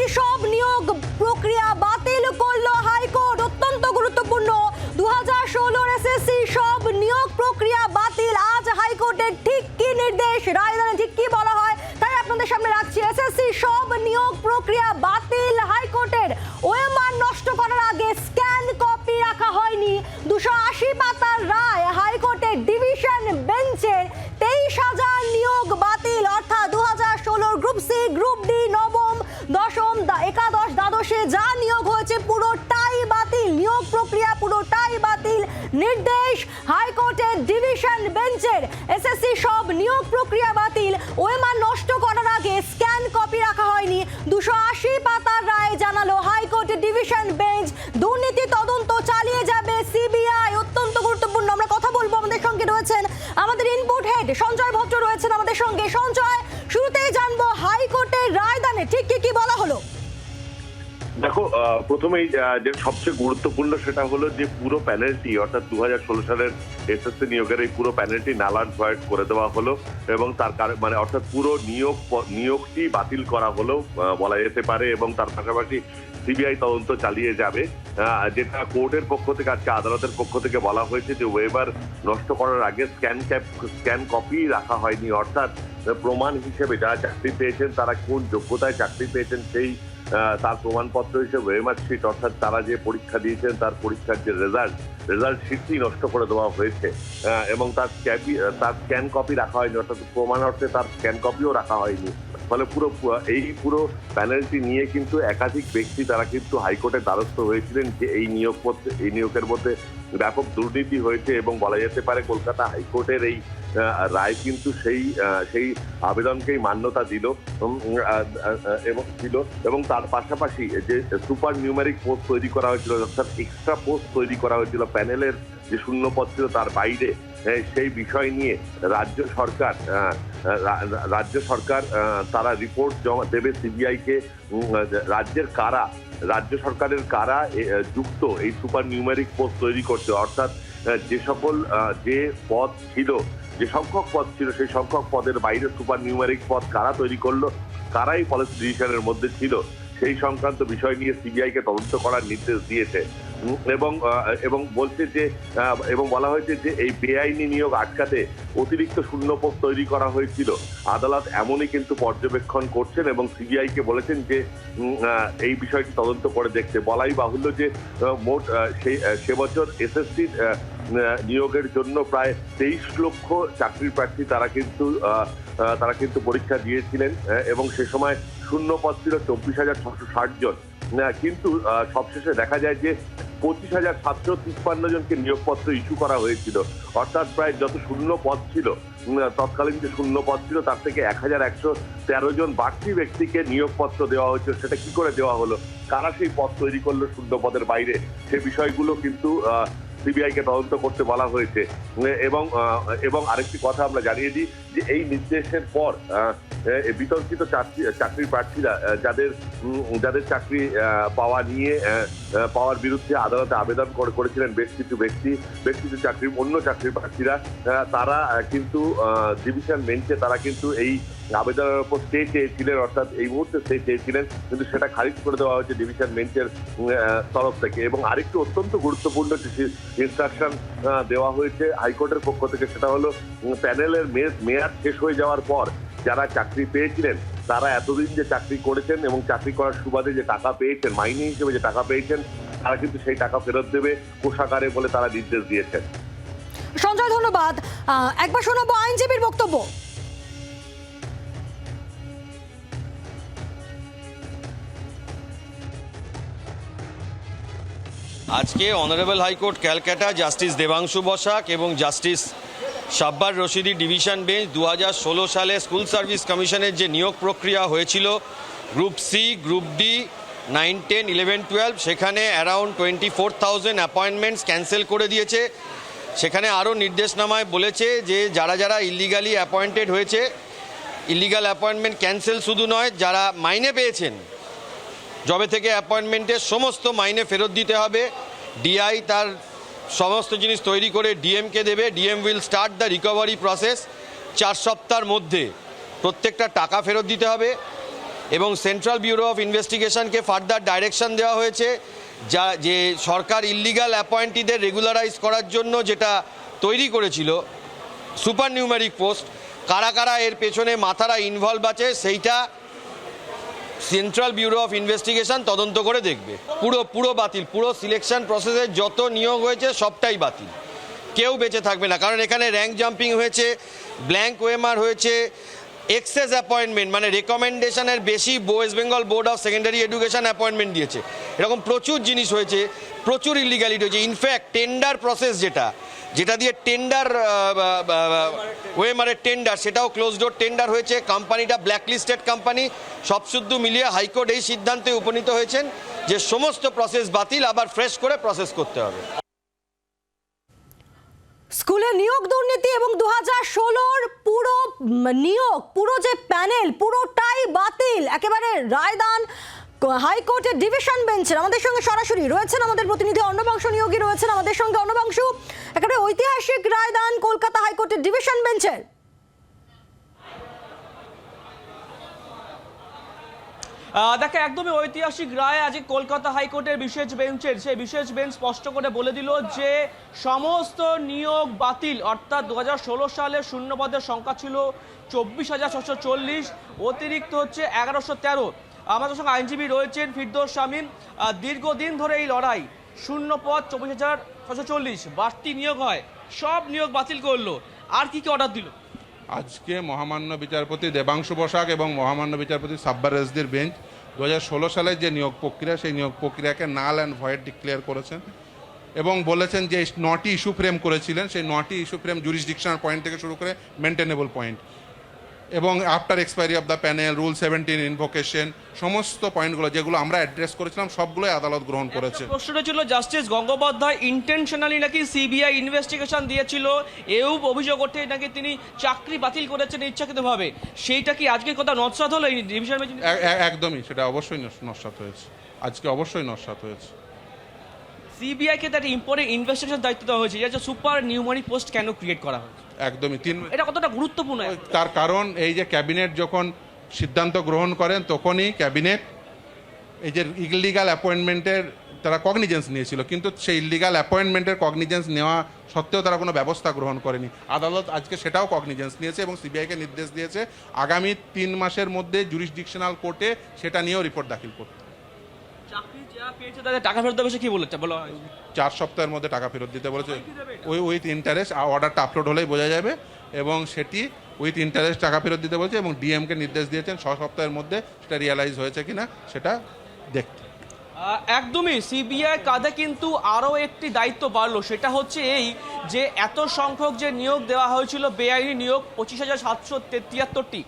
এসএসসির সব নিয়োগ প্রক্রিয়া বাতিল করল হাইকোর্ট। অত্যন্ত গুরুত্বপূর্ণ। দু হাজার ষোলোর এসএসসি সব নিয়োগ প্রক্রিয়া বাতিল। আজ হাইকোর্টের ঠিক কি নির্দেশ? রায়দানে ঠিক কি বলা হয়? তাই আপনাদের সামনে রাখছি। এসএসসি সব নিয়োগ প্রক্রিয়া বাতিল নির্দেশ হাইকোর্টের ডিভিশন বেঞ্চের এসএসসি সব নিয়োগ প্রক্রিয়া বাতিল। ওএমআর নষ্ট করার আগে স্ক্যান কপি রাখা হয়নি। দুশো আশি পাতার রায় জানালো হাইকোর্টের ডিভিশন বেঞ্চ। দুর্নীতি তদন্ত চালিয়ে যাবে সিবিআই, অত্যন্ত গুরুত্বপূর্ণ। আমরা কথা বলব আমাদের সঙ্গে রয়েছেন আমাদের ইনপুট হেড সঞ্জয় ভট্ট রয়েছেন আমাদের সঙ্গে। সঞ্জয় দেখো প্রথমেই যে সবচেয়ে গুরুত্বপূর্ণ সেটা হলো যে পুরো প্যানেলটি অর্থাৎ দু হাজার ষোলো সালের এসএসসি নিয়োগের এই পুরো প্যানেলটি নালান ভয়েড করে দেওয়া হলো এবং তার মানে অর্থাৎ পুরো নিয়োগ নিয়োগটি বাতিল করা হলো বলা যেতে পারে এবং তার পাশাপাশি সিবিআই তদন্ত চালিয়ে যাবে যেটা কোর্টের পক্ষ থেকে, আজকে আদালতের পক্ষ থেকে বলা হয়েছে যে ওয়েবার নষ্ট করার আগে স্ক্যান ক্যাপ স্ক্যান কপি রাখা হয়নি। অর্থাৎ প্রমাণ হিসেবে যারা চাকরি পেয়েছেন, তারা কোন যোগ্যতায় চাকরি পেয়েছেন সেই তার প্রমাণপত্র হিসেবে ওয়েমার শিট অর্থাৎ তারা যে পরীক্ষা দিয়েছেন, তার পরীক্ষার যে রেজাল্ট রেজাল্ট শিটটি নষ্ট করে দেওয়া হয়েছে। এবং তার স্ক্যাপি তার স্ক্যান কপি রাখা হয়নি, অর্থাৎ প্রমাণ অর্থে তার স্ক্যান কপিও রাখা হয়নি। ফলে পুরো এই পুরো প্যানেলটি নিয়ে কিন্তু একাধিক ব্যক্তি তারা কিন্তু হাইকোর্টের দ্বারস্থ হয়েছিলেন যে এই নিয়োগ এই নিয়োগের মধ্যে ব্যাপক দুর্নীতি হয়েছে এবং বলা যেতে পারে কলকাতা হাইকোর্টের এই রায় কিন্তু সেই সেই আবেদনকেই মান্যতা দিল এবং ছিল এবং তার পাশাপাশি যে সুপার নিউমেরিক পোস্ট তৈরি করা হয়েছিল, অর্থাৎ এক্সট্রা পোস্ট তৈরি করা হয়েছিল, প্যানেলের যে শূন্যপদ ছিল তার বাইরে সেই বিষয় নিয়ে রাজ্য সরকার রাজ্য সরকার তারা রিপোর্ট জমা দেবে সিবিআইকে রাজ্যের কারা, রাজ্য সরকারের কারা যুক্ত এই সুপার নিউমেরিক পোস্ট তৈরি করছে অর্থাৎ যে সকল যে পদ ছিল, যে সংখ্যক পদ ছিল, সেই সংখ্যক পদের বাইরে সুপার নিউমারিক পদ কারা তৈরি করল, কারাই পলিসি ডিভিশনের মধ্যে ছিল। সেই সংক্রান্ত বিষয় নিয়ে সিবিআইকে তদন্ত করার নির্দেশ দিয়েছে। এবং এবং বলছে যে এবং বলা হয়েছে যে এই বেআইনি নিয়োগ আটকাতে অতিরিক্ত শূন্যপদ তৈরি করা হয়েছিল। আদালত এমনই কিন্তু পর্যবেক্ষণ করছেন এবং সিবিআইকে বলেছেন যে এই বিষয়টি তদন্ত করে দেখতে। বলাই বাহুল্য যে মোট সেই সে বছর এসএসসি নিয়োগের জন্য প্রায় তেইশ লক্ষ চাকরি প্রার্থী তারা কিন্তু তারা কিন্তু পরীক্ষা দিয়েছিলেন এবং সে সময় শূন্য পদ ছিল চব্বিশ হাজার ছশো ষাট জন। কিন্তু সবশেষে দেখা যায় যে পঁচিশ হাজার সাতশো তিপ্পান্ন জনকে নিয়োগপত্র ইস্যু করা হয়েছিল। অর্থাৎ প্রায় যত শূন্য পদ ছিল তৎকালীন যে শূন্য পদ ছিল, তার থেকে এক হাজার একশো তেরো জন বাড়তি ব্যক্তিকে নিয়োগপত্র দেওয়া হয়েছিল। সেটা কি করে দেওয়া হলো? কারা সেই পদ তৈরি করল শূন্য পদের বাইরে? সে বিষয়গুলো কিন্তু সিবিআই কে তদন্ত করতে বলা হয়েছে। এবং এবং আরেকটি কথা আমরা জানিয়ে দিই যে এই নির্দেশের পর বিতর্কিত চাকরি প্রার্থীরা যাদের যাদের চাকরি পাওয়া নিয়ে পাওয়ার বিরুদ্ধে আদালতে আবেদন করে- করেছিলেন বেশ কিছু ব্যক্তি, বেশ কিছু চাকরি অন্য চাকরির প্রার্থীরা তারা কিন্তু ডিভিশন বেঞ্চে তারা কিন্তু এই আবেদনের উপর স্টে চেয়েছিলেন, অর্থাৎ এই মুহূর্তে স্টে চেয়েছিলেন, কিন্তু সেটা খারিজ করে দেওয়া হয়েছে ডিভিশন বেঞ্চের তরফ থেকে। এবং আরেকটু অত্যন্ত গুরুত্বপূর্ণ ইনস্ট্রাকশন দেওয়া হয়েছে হাইকোর্টের পক্ষ থেকে, সেটা হলো প্যানেলের মেয়াদ শেষ হয়ে যাওয়ার পর যারা চাকরি পেয়েছিলেন, তারা এতদিন যে চাকরি করেছেন এবং চাকরি করার সুবাদে যে টাকা পেয়েছেন, মাইনে হিসেবে যে টাকা পেয়েছেন, তারা কিন্তু সেই টাকা ফেরত দেবে কোষাগারে বলে তারা নির্দেশ দিয়েছেন। সঞ্জয়, ধন্যবাদ। একবার শোনাবো আইনজীবীর বক্তব্য। আজকে honourable high court Calcutta justice Debangshu Basak এবং justice Shabbar Rashidi division bench দু হাজার ষোলো সালে স্কুল সার্ভিস কমিশনের যে নিয়োগ প্রক্রিয়া হয়েছিল, group C, group D, nine, ten, eleven, twelve, সেখানে around twenty four thousand appointments cancel করে দিয়েছে। সেখানে আরও নির্দেশনামায় বলেছে যে যারা যারা ইলিগালি অ্যাপয়েন্টেড হয়েছে, ইলিগাল অ্যাপয়েন্টমেন্ট ক্যান্সেল শুধু নয়, যারা মাইনে পেয়েছেন জবে থেকে অ্যাপয়েন্টমেন্টের সমস্ত মাইনে ফেরত দিতে হবে, ডিআই তার সমস্ত জিনিস তৈরি করে ডিএমকে দেবে, DM will start the recovery process চার সপ্তাহের মধ্যে। প্রত্যেকটা টাকা ফেরত দিতে হবে এবং সেন্ট্রাল ব্যুরো অফ ইনভেস্টিগেশনকে ফার্দার ডাইরেকশন দেওয়া হয়েছে, যা যে সরকার ইল্লিগাল অ্যাপয়েন্টিদের রেগুলারাইজ করার জন্য যেটা তৈরি করেছিল সুপার নিউমেরিক পোস্ট, কারা কারা এর পেছনে মাথারা ইনভলভ আছে, সেইটা সেন্ট্রাল ব্যুরো অফ ইনভেস্টিগেশন তদন্ত করে দেখবে। পুরো পুরো বাতিল, পুরো সিলেকশন প্রসেসে যত নিয়োগ হয়েছে সবটাই বাতিল। কেউ বেঁচে থাকবে না, কারণ এখানে র্যাঙ্ক জাম্পিং হয়েছে ব্ল্যাঙ্ক ওয়েমার হয়েছে এক্সেস অ্যাপয়েন্টমেন্ট মানে রেকমেন্ডেশনের বেশি West Bengal board of secondary education appointment দিয়েছে। এরকম প্রচুর জিনিস হয়েছে, প্রচুর ইলিগালিটি হয়েছে। ইনফ্যাক্ট টেন্ডার প্রসেস যেটা যেটা দিয়ে টেন্ডার ওয়েমারের টেন্ডার সেটাও ক্লোজ ডোর টেন্ডার হয়েছে। কোম্পানিটা ব্ল্যাকলিস্টেড কোম্পানি সব শুদ্ধ মিলিয়ে হাইকোর্ট এই সিদ্ধান্তে উপনীত হয়েছেন যে সমস্ত প্রসেস বাতিল, আবার ফ্রেশ করে প্রসেস করতে হবে। স্কুলে নিয়োগ দুর্নীতি এবং দু হাজার ষোলোর পুরো নিয়োগ, পুরো যে প্যানেল পুরোটাই বাতিল। একেবারে রায়দান হাইকোর্টের ডিভিশন বেঞ্চের আমাদের সঙ্গে সরাসরি রয়েছেন আমাদের প্রতিনিধি অন্নবংশ নিয়োগী রয়েছেন আমাদের সঙ্গে অন্নবংশু। একেবারে ঐতিহাসিক রায়দান কলকাতা হাইকোর্টের ডিভিশন বেঞ্চের দেখে একদমই ঐতিহাসিক রায় আজ কলকাতা হাইকোর্টের বিশেষ বেঞ্চের সেই বিশেষ বেঞ্চ স্পষ্ট করে বলে দিল যে, সমস্ত নিয়োগ বাতিল, অর্থাৎ দু হাজার ষোলো সালে শূন্যপদের সংখ্যা ছিল চব্বিশ হাজার ছশো চল্লিশ, অতিরিক্ত হচ্ছে এগারোশো তেরো। আমাদের সঙ্গে আইনজীবী রয়েছেন ফিরদোস শামীম। দীর্ঘদিন ধরে এই লড়াই, শূন্য পদ, চব্বিশ হাজার ছশো চল্লিশ, বাড়তি নিয়োগ হয়, সব নিয়োগ বাতিল করল। আর কি কি অর্ডার দিল? আজকে মহামান্য বিচারপতি দেবাংশু বসাক এবং মহামান্য বিচারপতি সাব্বার রেজদির বেঞ্চ দু হাজার ষোলো সালের যে নিয়োগ প্রক্রিয়া, সেই নিয়োগ প্রক্রিয়াকে নাল অ্যান্ড ভয়েড ডিক্লেয়ার করেছেন এবং বলেছেন যে নটি ইস্যু ফ্রেম করেছিলেন। সেই নটি ইস্যু ফ্রেম জুরিসডিকশনাল পয়েন্ট থেকে শুরু করে মেনটেনেবল পয়েন্ট এবং after expiry of the panel rule seventeen invocation সমস্ত পয়েন্টগুলো যেগুলো আমরা অ্যাড্রেস করেছিলাম সবগুলোই আদালত গ্রহণ করেছে। প্রশ্নটা ছিল জাস্টিস গঙ্গোপাধ্যায় ইন্টেনশনালি নাকি সিবিআই ইনভেস্টিগেশন দিয়েছিল? এও অভিযোগ ওঠে নাকি তিনি চাকরি বাতিল করেছেন ইচ্ছাকৃতভাবে? সেইটা কি আজকের কথা নৎসাত হলো এই ডিভিশন একদমই সেটা অবশ্যই নস- নস্যাৎ হয়েছে। আজকে অবশ্যই নস্যাৎ হয়েছে। সিবিআই কে তার ইম্পর্টেন্ট ইনভেস্টিগেশন দায়িত্ব দেওয়া হয়েছে। যেটা সুপার নিউমারি পোস্ট কেন ক্রিয়েট করা হয়েছে? একদমই। তিন এটা কতটা গুরুত্বপূর্ণ? তার কারণ এই যে ক্যাবিনেট যখন সিদ্ধান্ত গ্রহণ করেন তখনই ক্যাবিনেট এই যে ইলিগাল অ্যাপয়েন্টমেন্টের তারা কগনিজেন্স নিয়েছিল। কিন্তু সেই ইলিগাল অ্যাপয়েন্টমেন্টের কগনিজেন্স নেওয়া সত্ত্বেও তারা কোনো ব্যবস্থা গ্রহণ করেনি। আদালত আজকে সেটাও কগনিজেন্স নিয়েছে এবং সিবিআইকে নির্দেশ দিয়েছে আগামী তিন মাসের মধ্যে জুরিসডিকশনাল কোর্টে সেটা নিয়েও রিপোর্ট দাখিল করতে। চাকরি যারা পেয়েছে তাদের টাকা ফেরত দেবে সে কি বলেছে? বলা। চার সপ্তাহের মধ্যে টাকা ফেরত দিতে বলেছে। ওই উইথ ইন্টারেস্ট অর্ডারটা আপলোড হলেই বোঝা যাবে। এবং সেটি উইথ ইন্টারেস্ট টাকা ফেরত দিতে বলেছে এবং ডিএমকে নির্দেশ দিয়েছেন। ছ সপ্তাহের মধ্যে সেটা রিয়ালাইজ হয়েছে কিনা সেটা দেখতে। একদমই সিবিআই কাঁধে কিন্তু আরও একটি দায়িত্ব বাড়লো। সেটা হচ্ছে এই যে এত সংখ্যক যে নিয়োগ দেওয়া হয়েছিল বেআইনি নিয়োগ পঁচিশ হাজার সাতশো তিয়াত্তরটি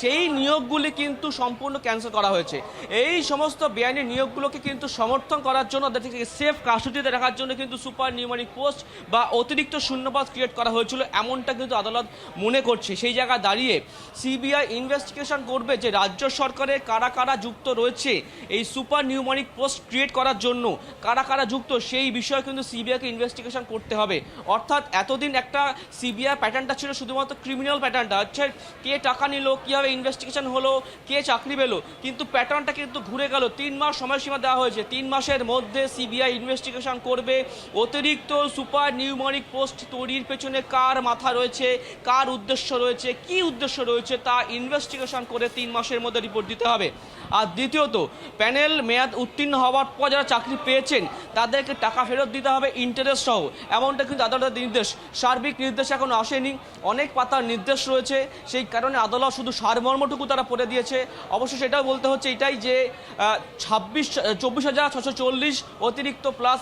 সেই নিয়োগগুলি কিন্তু সম্পূর্ণ ক্যান্সেল করা হয়েছে। এই সমস্ত বেআইনি নিয়োগগুলোকে কিন্তু সমর্থন করার জন্য তাদেরকে সেফ কাস্টডিতে রাখার জন্য কিন্তু সুপার নিউমারিক পোস্ট বা অতিরিক্ত শূন্যপদ ক্রিয়েট করা হয়েছিল, এমনটা কিন্তু আদালত মনে করছে। সেই জায়গায় দাঁড়িয়ে সিবিআই ইনভেস্টিগেশন করবে যে রাজ্য সরকারের কারা কারা যুক্ত রয়েছে এই সুপার নিউমারিক পোস্ট ক্রিয়েট করার জন্য। কারা কারা যুক্ত, সেই বিষয়ে কিন্তু সিবিআইকে ইনভেস্টিগেশন করতে হবে। অর্থাৎ এতদিন একটা সিবিআই প্যাটার্নটা ছিল শুধুমাত্র ক্রিমিনাল প্যাটার্নটা হচ্ছে কে টাকা নিল কীভাবে ইনভেস্টিগেশন হলো, কে চাকরি পেল, কিন্তু প্যাটার্নটা কিন্তু ঘুরে গেল। তিন মাস সময়সীমা দেওয়া হয়েছে। তিন মাসের মধ্যে সিবিআই ইনভেস্টিগেশন করবে। অতিরিক্ত সুপার নিউমারিক পোস্ট তৈরির পেছনে কার মাথা রয়েছে, কার উদ্দেশ্য রয়েছে, কি উদ্দেশ্য রয়েছে, তা ইনভেস্টিগেশন করে তিন মাসের মধ্যে রিপোর্ট দিতে হবে। আর দ্বিতীয়ত, প্যানেল মেয়াদ উত্তীর্ণ হওয়ার পর যারা চাকরি পেয়েছেন, তাদেরকে টাকা ফেরত দিতে হবে ইন্টারেস্ট সহ। এমনটা কিন্তু আদালতের নির্দেশ। সার্বিক নির্দেশ এখন আসেনি। অনেক পাতার নির্দেশ রয়েছে। সেই কারণে আদালত শুধু সারমর্মটুকু তারা পড়ে দিয়েছে। অবশ্য সেটাও বলতে হচ্ছে এটাই যে ছাব্বিশ, চব্বিশ হাজার ছশো চল্লিশ অতিরিক্ত প্লাস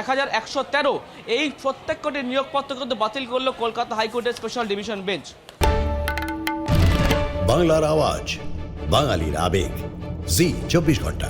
এক হাজার একশো তেরো এই প্রত্যেক নিয়োগপত্র কিন্তু বাতিল করল কলকাতা হাইকোর্টের স্পেশাল ডিভিশন বেঞ্চ বাংলার আওয়াজ, বাঙালির আবেগ। জি, চব্বিশ ঘণ্টা।